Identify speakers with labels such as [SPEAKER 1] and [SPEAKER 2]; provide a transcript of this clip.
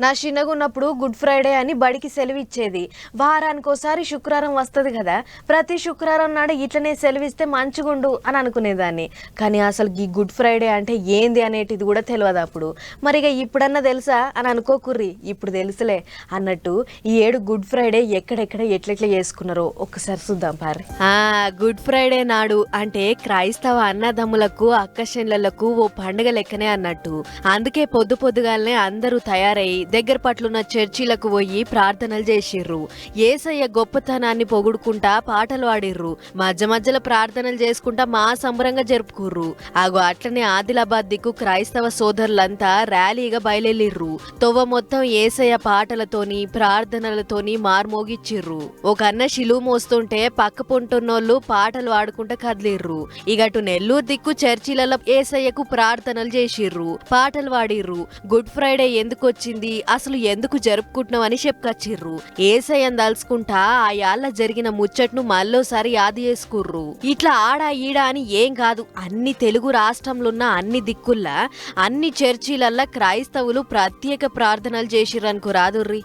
[SPEAKER 1] నా చిన్నగున్నప్పుడు good Friday అని బడికి సెలవు ఇచ్చేది శుక్రవారం వస్తుంది కదా ప్రతి శుక్రవారం నాడు ఇట్లనే సెలవిస్తే మంచిగుండు అని అనుకునేదాన్ని. కానీ అసలు ఈ గుడ్ ఫ్రైడే అంటే ఏంది అనేటిది కూడా తెలియదు అప్పుడు. మరి ఇక ఇప్పుడన్నా తెలుసా అని అనుకోకుర్రి ఇప్పుడు తెలుసులే. అన్నట్టు ఈ ఏడు గుడ్ ఫ్రైడే ఎక్కడెక్కడ ఎట్లెట్లా చేసుకున్నారో ఒక్కసారి చూద్దాం పారి. గుడ్ ఫ్రైడే నాడు అంటే క్రైస్తవ అన్నదమ్ములకు అక్కశెన్లకు ఓ పండుగ లెక్కనే అన్నట్టు. అందుకే పొద్దు పొద్దుగాలనే అందరూ తయారై దగ్గర పట్లున్న చర్చిలకు పోయి ప్రార్థనలు చేసిర్రు. ఏసయ్య గొప్పతనాన్ని పొగుడుకుంటా పాటలు పాడిర్రు మధ్య మధ్యలో ప్రార్థనలు చేసుకుంటా మా సంబరంగా జరుపుకుర్రు. ఆగు అట్లనే ఆదిలాబాద్ దిక్కు క్రైస్తవ సోదరులంతా ర్యాలీగా బయలుదేరిర్రు. తొవ్వ మొత్తం ఏసయ్య పాటలతోని ప్రార్థనలతోని మార్మోగిచ్చిర్రు. ఒక అన్న శిలువు మోస్తుంటే పక్క పొంటున్నోళ్ళు పాటలు ఆడుకుంటా కదిలిర్రు. ఇగటు నెల్లూరు దిక్కు చర్చిలలో ఏసయ్యకు ప్రార్థనలు చేసిర్రు. పాటలు పాడిర్రు. గుడ్ ఫ్రైడే ఎందుకు వచ్చింది అసలు ఎందుకు జరుపుకుంటున్నాం అని చెప్పుకొచ్చిర్రు ఏసయ్యని దలుచుకుంటా ఆ యాళ్ళ జరిగిన ముచ్చట్ను మళ్ళోసారి యాది చేసుకుర్రు. ఇట్లా ఆడా ఈడా అని ఏం కాదు. అన్ని తెలుగు రాష్ట్రంలో ఉన్న అన్ని దిక్కుల్లా అన్ని చర్చిలల్లా క్రైస్తవులు ప్రత్యేక ప్రార్థనలు చేసిర్రనుకో రాదుర్రి.